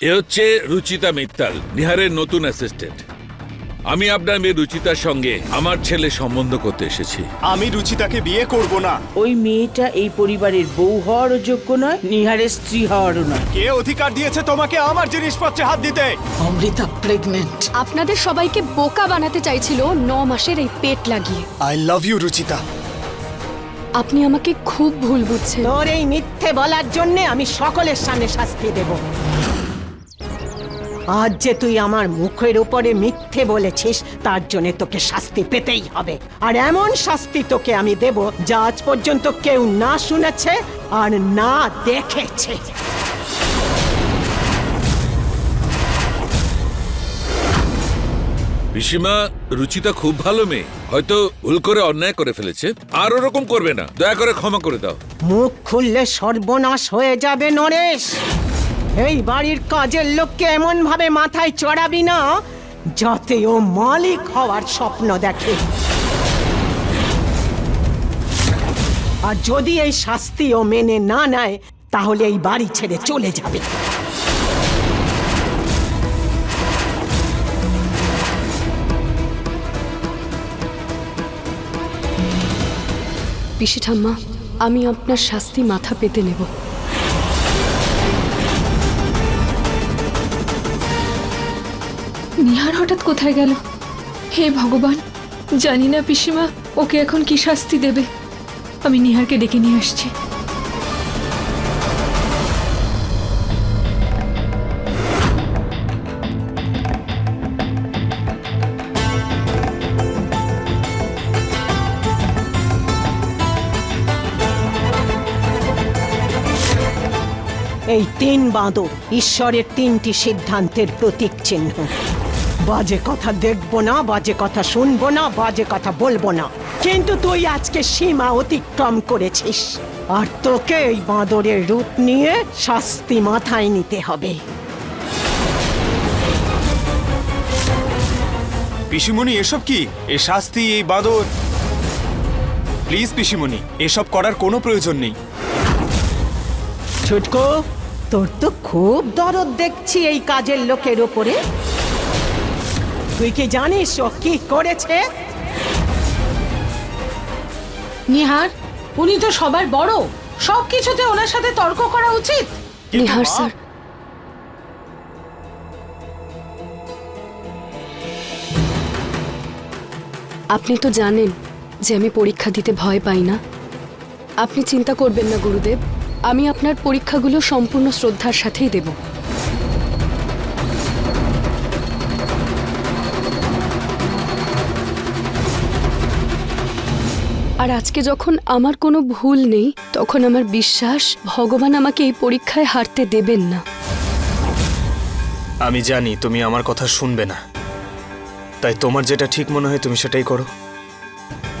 এ হচ্ছে রুচিতা মিত্তাল নিহারের নতুন অ্যাসিস্ট্যান্ট আমি আপনার মেয়ে রুচিতার সঙ্গে আমার ছেলে সম্বন্ধ করতে এসেছি। আমি রুচিতাকে বিয়ে করব না। ওই মেয়েটা এই পরিবারের বউ হওয়ারও যোগ্য নয় নিহারের স্ত্রী হওয়ারও নয়। কে অধিকার দিয়েছে তোমাকে আমার জিনিসপত্রে হাত দিতে? অমৃতা প্রেগনেন্ট আপনাদের সবাইকে বোকা বানাতে চাইছিল ন মাসের এই পেট লাগিয়ে। I love you Ruchita. আপনি আমাকে খুব ভুল বুঝছেন। তোর এই মিথ্যে বলার জন্য আমি সকলের সামনে শাস্তি দেব। আজ যে তুই আমার মুখের উপরে মিথ্যে বলেছিস তার জন্য তোকে শাস্তি পেতেই হবে। আর এমন শাস্তি তোকে আমি দেব যা আজ পর্যন্ত কেউ না শুনেছে আর না দেখেছে। পিসিমা রুচিতা খুব ভালো মেয়ে। হয়তো ভুল করে অন্যায় করে ফেলেছে। আর ওরকম করবে না। দয়া করে ক্ষমা করে দাও। মুখ খুললে সর্বনাশ হয়ে যাবে নরেশ! এই বাড়ির কাজের লোককে এমন ভাবে মাথায় চড়াবি না, যাতে ও মালিক হওয়ার স্বপ্ন দেখে। আর যদি এই শাস্তি ও মেনে না নেয়, তাহলে এই বাড়ি ছেড়ে চলে যাবে। পিসি ঠাম্মা আমি আপনার শাস্তি মাথা পেতে নেব। কোথায় গেল? হে ভগবান, জানি না পিসিমা, ওকে এখন কি শাস্তি দেবে? আমি নিহারকে ডেকে নিয়ে আসছি। এই তিন বাঁদর ঈশ্বরের তিনটি সিদ্ধান্তের প্রতীক চিহ্ন। বাজে কথা দেখব না বাজে কথা শুনব না বাজে কথা বলব না। কিন্তু তুই আজকে সীমা অতিক্রম করেছিস। আর তোকে এই বাঁদরের রূপ নিয়ে শাস্তি মাথায় নিতে হবে। পিসিমণি এসব কি? এ শাস্তি এই বাঁদর? প্লিজ পিসিমণি এসব করার কোনো প্রয়োজন নেই। ছুটকো তোর তো খুব দরদ দেখছি এই কাজের লোকের ওপরে তুই কি জানিস ও কি করেছে? নিহার উনি তো সবার বড়। সব কিছুতে ওনার সাথে তর্ক করা উচিত। নিহার স্যার। আপনি তো জানেন যে আমি পরীক্ষা দিতে ভয় পাই না। আপনি চিন্তা করবেন না গুরুদেব। আমি আপনার পরীক্ষাগুলো সম্পূর্ণ শ্রদ্ধার সাথেই দেব। আর আজকে যখন আমার কোনো ভুল নেই তখন আমার বিশ্বাস ভগবান আমাকে এই পরীক্ষায় হারতে দেবেন না। আমি জানি তুমি আমার কথা শুনবে না। তাই তোমার যেটা ঠিক মনে হয় তুমি সেটাই করো।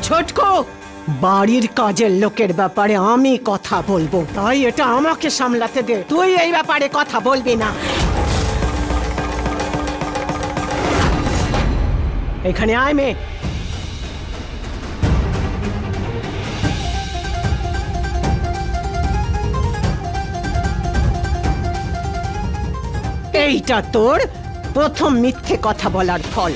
ছোটকো বাড়ির কাজের লোকের ব্যাপারে আমি কথা বলব। তাই এটা আমাকে সামলাতে দে। তুই এই ব্যাপারে কথা বলবি না। এখানে আয় মেয়ে। এইটা তোর প্রথম মিথ্যে কথা বলার ফল।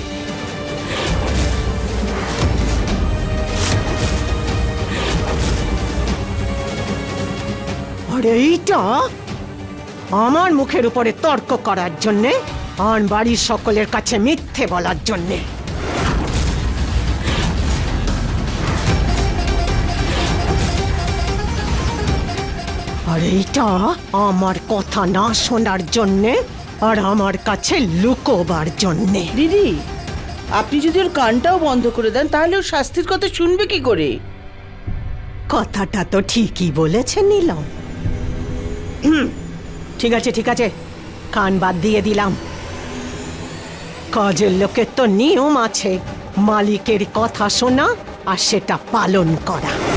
আর এইটা? আমার মুখের উপরে তর্ক করার জন্যে, আর বাড়ির সকলের কাছে মিথ্যে বলার জন্যে। আর এইটা আমার কথা না শোনার জন্যে আর আমার কাছে লুকোবার জন্যে। দিদি আপনি যদি ওর কানটাও বন্ধ করে দেন তাহলে ওর শাস্তির কথা শুনবে কি করে? কথাটা তো ঠিকই বলেছে নিলাম। হুম, ঠিক আছে ঠিক আছে কান বাদ দিয়ে দিলাম। কাজের লোকের তো নিয়ম আছে মালিকের কথা শোনা আর সেটা পালন করা।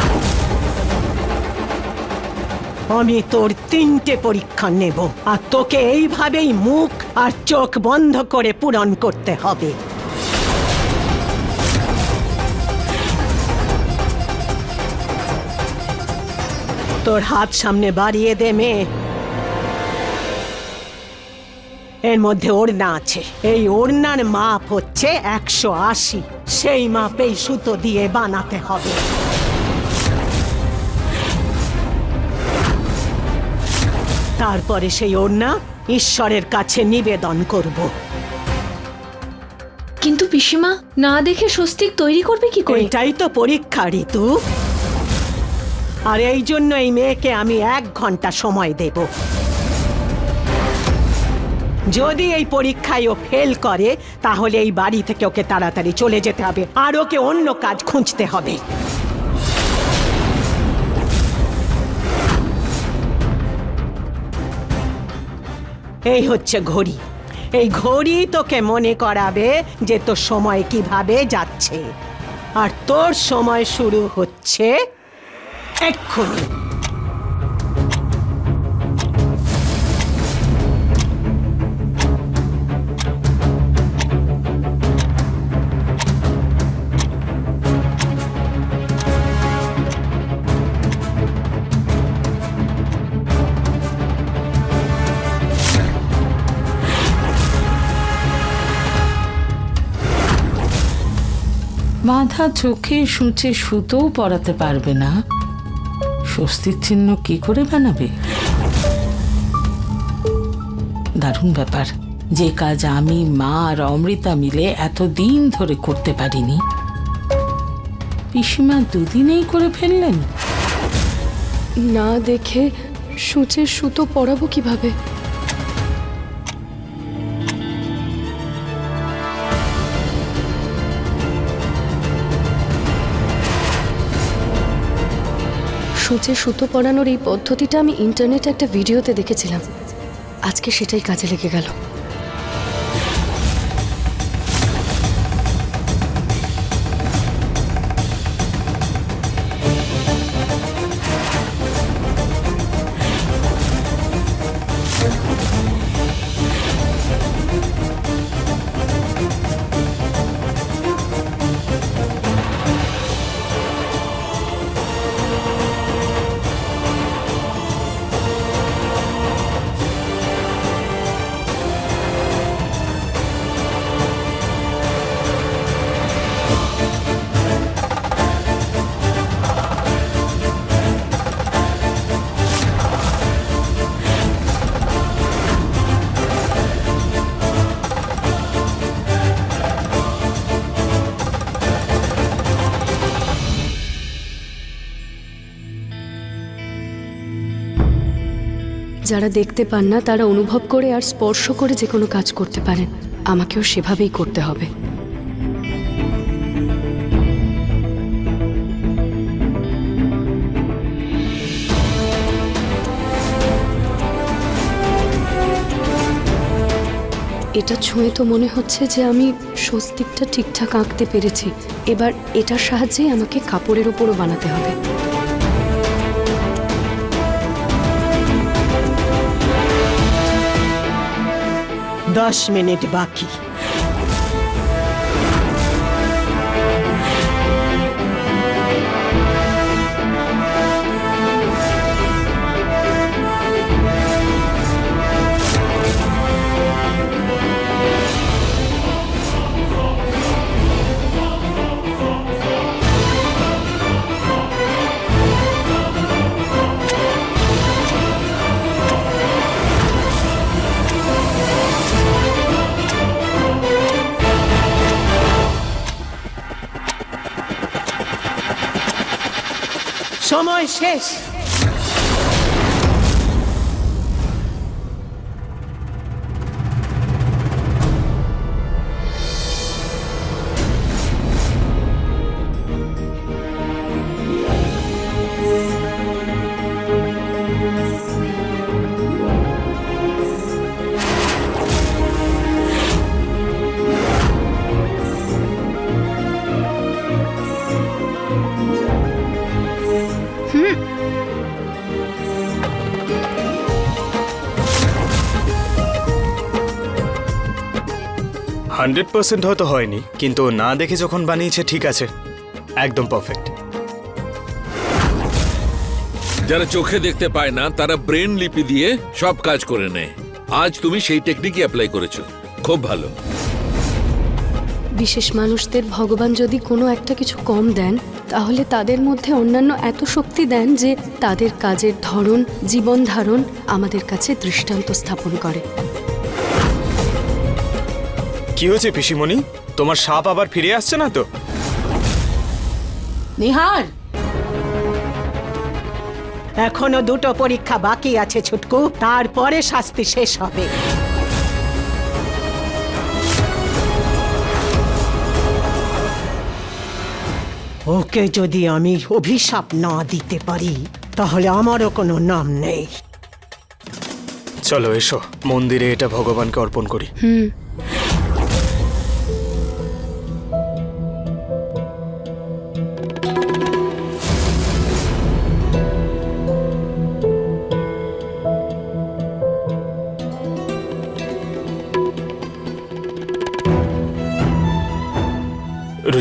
আমি তোর তিনটে পরীক্ষা নেব। আর তোকে এইভাবেই মুখ আর চোখ বন্ধ করে পূরণ করতে হবে। তোর হাত সামনে বাড়িয়ে দে, মেয়ে। এর মধ্যে ওড়না আছে। এই ওড়নার মাপ হচ্ছে একশো আশি। সেই মাপেই সুতো দিয়ে বানাতে হবে। তারপরে সেই ওড়না ঈশ্বরের কাছে নিবেদন করব। কিন্তু পিসিমা না দেখে স্বস্তিক তৈরি করবে কি করে? এটাই তো পরীক্ষা ঋতু। আর এই জন্য এই মেয়েকে আমি এক ঘণ্টা সময় দেব। যদি এই পরীক্ষায় ও ফেল করে তাহলে এই বাড়ি থেকে ওকে তাড়াতাড়ি চলে যেতে হবে। আর ওকে অন্য কাজ খুঁজতে হবে। এই হচ্ছে ঘড়ি। এই ঘড়ি তোকে মনে করাবে যে তোর সময় কীভাবে যাচ্ছে। আর তোর সময় শুরু হচ্ছে এক্ষুনি। বাঁধা চোখে সূচে সুতোও পরাতে পারবে না। স্বস্তির চিহ্ন কি করে বানাবে? দারুণ ব্যাপার। যে কাজ আমি, মা আর অমৃতা মিলে এতদিন ধরে করতে পারিনি। পিসিমা দুদিনেই করে ফেললেন। না দেখে সূচের সুতো পরাবো কীভাবে? সূচে সুতো পরানোর এই পদ্ধতিটা আমি ইন্টারনেটে একটা ভিডিওতে দেখেছিলাম। আজকে সেটাই কাজে লেগে গেল। যারা দেখতে পান না, তারা অনুভব করে আর স্পর্শ করে যে কোনো কাজ করতে পারেন। আমাকেও সেভাবেই করতে হবে। এটা ছুঁয়ে তো মনে হচ্ছে যে আমি স্বস্তিকটা ঠিকঠাক আঁকতে পেরেছি। এবার এটার সাহায্যেই আমাকে কাপড়ের ওপরও বানাতে হবে। দশ মিনিট বাকি। শেষ হান্ড্রেড পার্সেন্ট হয়তো হয়নি কিন্তু না দেখে যখন বানিয়েছে ঠিক আছে একদম পারফেক্ট যারা চোখে দেখতে পায় না তারা ব্রেন লিপি দিয়ে সব কাজ করে নেয়। আজ তুমি সেই টেকনিকই অ্যাপ্লাই করেছ। খুব ভালো। বিশেষ মানুষদের ভগবান যদি কোনো একটা কিছু কম দেন তাহলে তাদের মধ্যে অন্যান্য এত শক্তি দেন যে তাদের কাজের ধরন জীবন ধারণ আমাদের কাছে দৃষ্টান্ত স্থাপন করে। কি হয়েছে পিসিমণি? তোমার সাপ আবার ফিরে আসছে না তো? নিহার! এখনও দুটো পরীক্ষা বাকি আছে ছুটকু। তারপরে শাস্তি শেষ হবে। ওকে যদি আমি অভিশাপ না দিতে পারি তাহলে আমারও কোনো নাম নেই। চলো এসো মন্দিরে এটা ভগবানকে অর্পণ করি। হুম।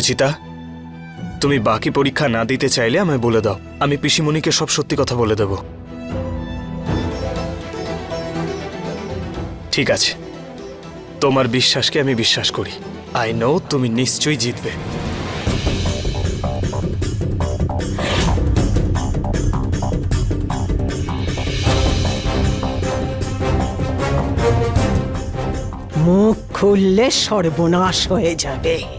রুচিতা তুমি বাকি পরীক্ষা না দিতে চাইলে আমায় বলে দাও। আমি পিসিমণিকে সব সত্যি কথা বলে দেব। ঠিক আছে। তোমার বিশ্বাসকে আমি বিশ্বাস করি। আই নো তুমি নিশ্চয়ই জিতবে। মুখ খুললে সর্বনাশ হয়ে যাবে।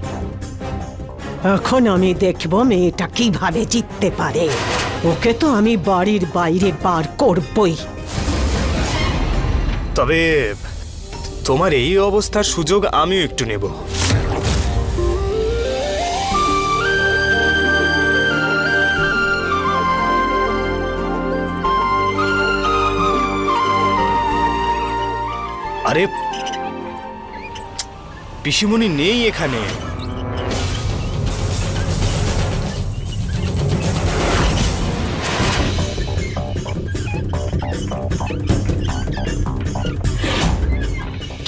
এখন আমি দেখব মেয়েটা কীভাবে জিততে পারে। ওকে তো আমি বাড়ির বাইরে বার করবই। তবে তোমার এই অবস্থার সুযোগ আমিও একটু নেব। আরে, পিসিমণি নেই এখানে।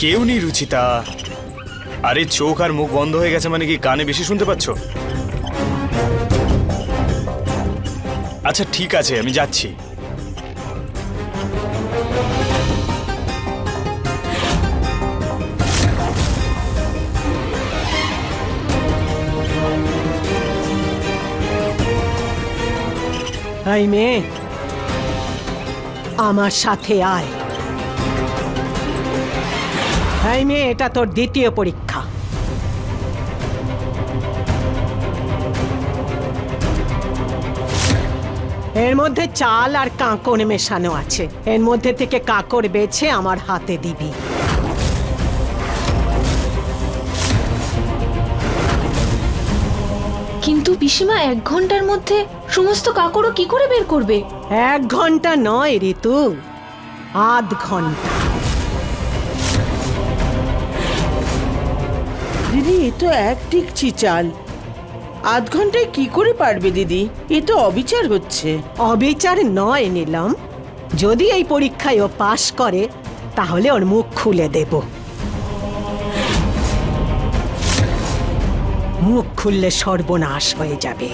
কেউ নেই, রুচিতা। আরে, চোখ আর মুখ বন্ধ হয়ে গেছে মানে কি কানে বেশি শুনতে পাচ্ছ? আচ্ছা ঠিক আছে, আমি যাচ্ছি। মেয়ে, আমার সাথে আয়। এই মেয়ে এটা তোর দ্বিতীয় পরীক্ষা। এর মধ্যে চাল আর কাঁকড় মেশানো আছে। এর মধ্যে থেকে কাঁকড় বেছে আমার হাতে দিবি। কিন্তু পিসিমা এক ঘণ্টার মধ্যে সমস্ত কাকড়ও কি করে বের করবে? এক ঘণ্টা নয় ঋতু। আধ ঘণ্টা। দিদি, এ তো এক টিকছি চাল আধ ঘন্টায় কি করে পারবে দিদি? এ তো অবিচার হচ্ছে। অবিচার নয়, নিলাম। যদি এই পরীক্ষায় ও পাশ করে, তাহলে ওর মুখ খুলে দেব। মুখ খুললে সর্বনাশ হয়ে যাবে।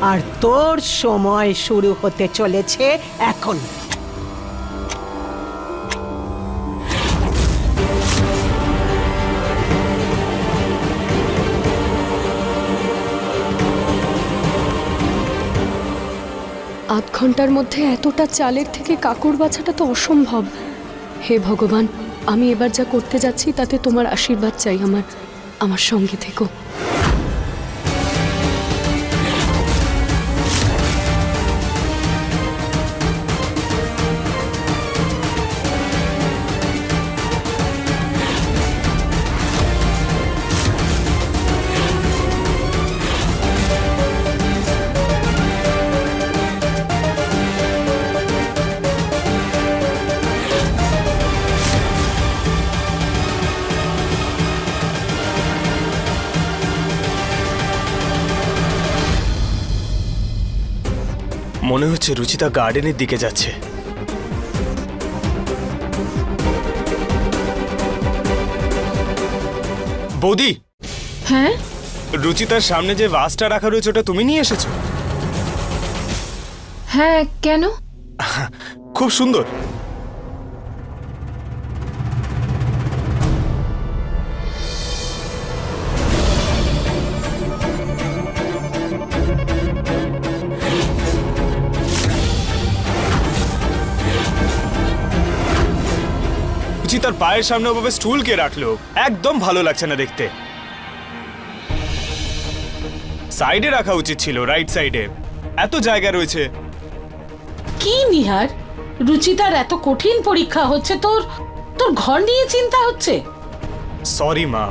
আর তোর সময় শুরু হতে চলেছে এখন। ঘণ্টার মধ্যে এতটা চালের থেকে কাকুর বাছাটা তো অসম্ভব। হে ভগবান, আমি এবার যা করতে যাচ্ছি তাতে তোমার আশীর্বাদ চাই আমার আমার সঙ্গে থেকো। মনে হচ্ছে রুচিতা গার্ডেনের দিকে যাচ্ছে। বৌদি! হ্যাঁ? রুচিতার সামনে যে বাসটা রাখা রয়েছে ওটা তুমি নিয়ে এসেছ? হ্যাঁ কেন? খুব সুন্দর। রুচিতার পায়ের সামনে ওভাবে স্টুল কে রাখল? একদম ভালো লাগছে না দেখতে। সাইডে রাখা উচিত ছিল রাইট সাইডে। এত জায়গা রয়েছে। কি নিহার? রুচিতার এত কঠিন পরীক্ষা হচ্ছে তোর তোর ঘর নিয়ে চিন্তা হচ্ছে? সরি মা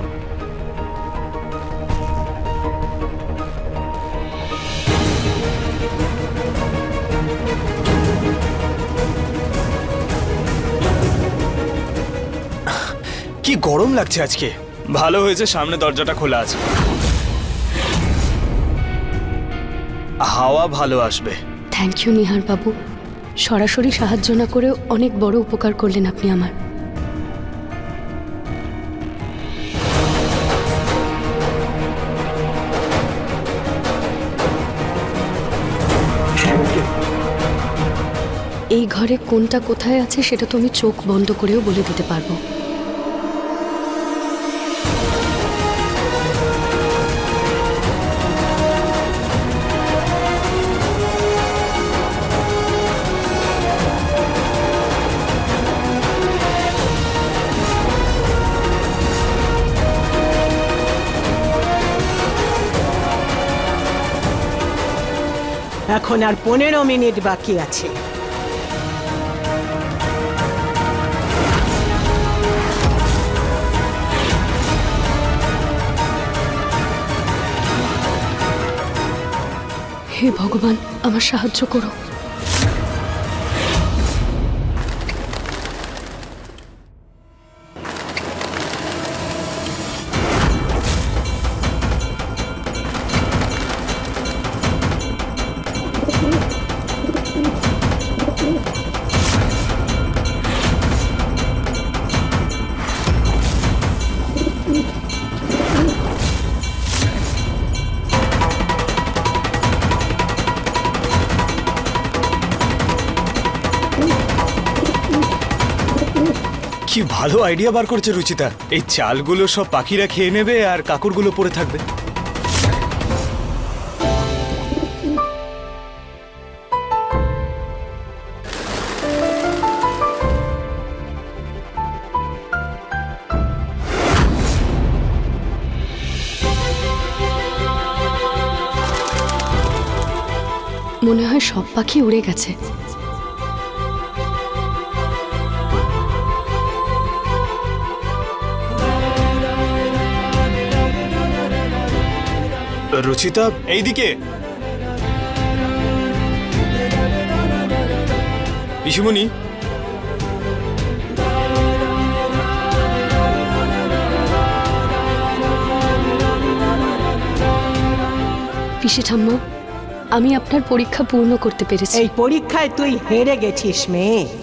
কি গরম লাগছে আজকে। ভালো হয়েছে সামনে দরজাটা খোলা আছে। হাওয়া ভালো আসবে। থ্যাংক ইউ নিহার বাবু। সরাসরি সাহায্য না করেও অনেক বড় উপকার করলেন আপনি আমার। এই ঘরে কোনটা কোথায় আছে সেটা তো আমি চোখ বন্ধ করেও বলে দিতে পারব। এখন আর পনেরো মিনিট বাকি আছে। হে ভগবান আমার সাহায্য করো। ভালো আইডিয়া বার করছে রুচিতা। এই চালগুলো সব পাখিরা খেয়ে নেবে আর কাকুরগুলো পড়ে থাকবে। মনে হয় সব পাখি উড়ে গেছে। রুচিতা? এইদিকে। পিসুমণি। পিসি ঠাম্মা আমি আপনার পরীক্ষা পূর্ণ করতে পেরেছি। এই পরীক্ষায় তুই হেরে গেছিস মেয়ে।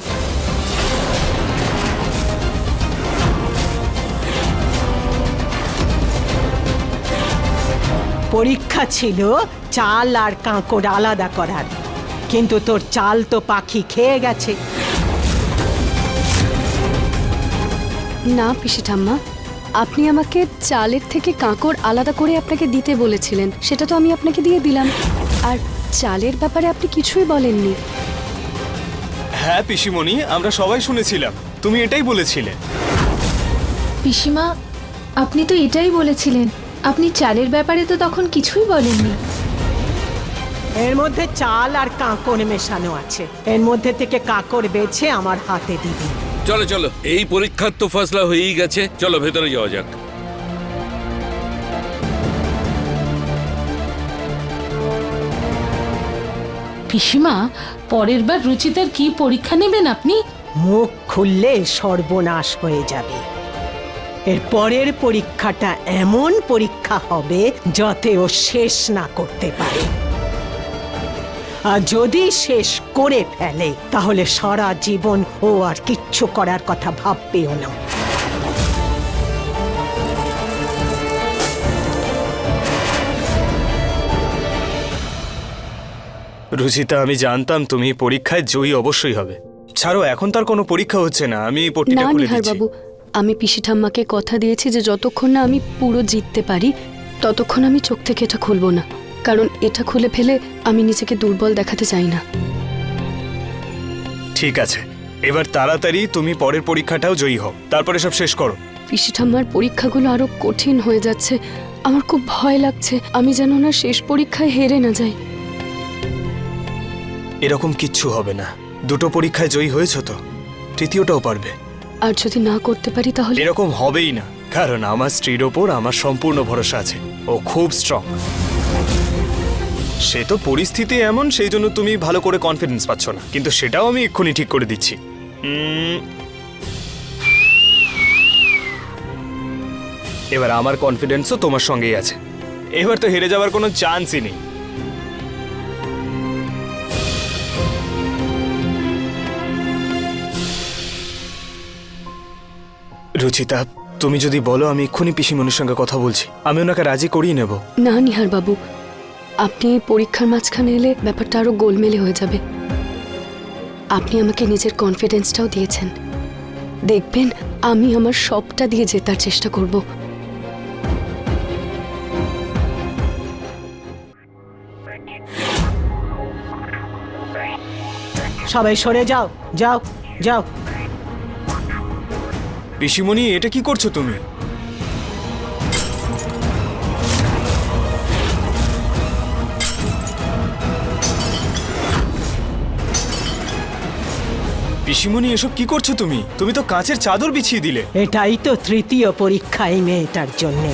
পরীক্ষা ছিল চাল আর কাঁকড় আলাদা করার। কিন্তু তোর চাল তো পাখি খেয়ে গেছে। না পিসি ঠাম্মা আপনি আমাকে চালের থেকে কাঁকড় আলাদা করে আপনাকে দিতে বলেছিলেন সেটা তো আমি আপনাকে দিয়ে দিলাম। আর চালের ব্যাপারে আপনি কিছুই বলেননি। হ্যাঁ পিসিমণি আমরা সবাই শুনেছিলাম। তুমি এটাই বলেছিলে। পিসিমা আপনি তো এটাই বলেছিলেন। আপনি চালের ব্যাপারে তো তখন কিছুই বলেননি। এর মধ্যে চাল আর কাঁকড় মেশানো আছে। এর মধ্যে থেকে কাঁকড় বেছে আমার হাতে দিবি। চলো চলো। এই পরীক্ষার তো ফসলা হয়েই গেছে। চলো ভেতরে যাওয়া যাক। পিসিমা পরের বার রুচিতার কি পরীক্ষা নেবেন আপনি? মুখ খুললে সর্বনাশ হয়ে যাবে। এর পরের পরীক্ষাটা এমন পরীক্ষা হবে যাতে ও শেষ না করতে পারে। আর যদি শেষ করে ফেলে তাহলে সারা জীবন ও আর কিচ্ছু করার কথা ভাববেও না। রুচিতা আমি জানতাম তুমি পরীক্ষায় জয়ী অবশ্যই হবে। ছাড়ো এখন তার কোনো পরীক্ষা হচ্ছে না। আমি পট্টিটা না খুলে নিহার দিচ্ছি। বাবু আমি পিসি ঠাম্মাকে কথা দিয়েছি যে যতক্ষণ না আমি পুরো জিততে পারি ততক্ষণ আমি চোখ থেকে এটা খুলবো না। কারণ এটা খুলে ফেলে আমি নিজেকে দুর্বল দেখাতে চাই না। ঠিক আছে। এবার তাড়াতাড়ি তুমি পরের পরীক্ষাটাও জয়ী হও। তারপরে সব শেষ করো। পিসি ঠাম্মার পরীক্ষাগুলো আরও কঠিন হয়ে যাচ্ছে। আমার খুব ভয় লাগছে। আমি যেন না শেষ পরীক্ষায় হেরে না যাই। এরকম কিচ্ছু হবে না। দুটো পরীক্ষায় জয়ী হয়েছ তো? তৃতীয়টাও পারবে। আর যদি না করতে পারি তাহলে? এরকম হবেই না। কারণ আমার স্ত্রীর ওপর আমার সম্পূর্ণ ভরসা আছে। ও খুব স্ট্রং সে তো পরিস্থিতি এমন, সেই জন্য তুমি ভালো করে কনফিডেন্স পাচ্ছ না। কিন্তু সেটাও আমি এক্ষুনি ঠিক করে দিচ্ছি। এবার আমার কনফিডেন্সও তোমার সঙ্গেই আছে। এবার তো হেরে যাওয়ার কোনো চান্সই নেই। রুচিতা তুমি যদি বলো আমি এক্ষুনি পিসিমণির সঙ্গে কথা বলছি। আমি ওনাকে রাজি করিয়ে নেব। না নিহার বাবু। আপনি পরীক্ষার মাঝখানে এলে ব্যাপারটা আরও গোলমেলে হয়ে যাবে। আপনি আমাকে নিজের কনফিডেন্সটাও দিয়েছেন। দেখবেন আমি আমার সবটা দিয়ে জেতার চেষ্টা করব। সবাই সরে যাও যাও যাও। পিসিমণি, এটা কি করছ তুমি? পিসিমণি, এসব কি করছ তুমি? তুমি তো কাঁচের চাদর বিছিয়ে দিলে। এটাই তো তৃতীয় পরীক্ষা এই মেয়েটার জন্যে।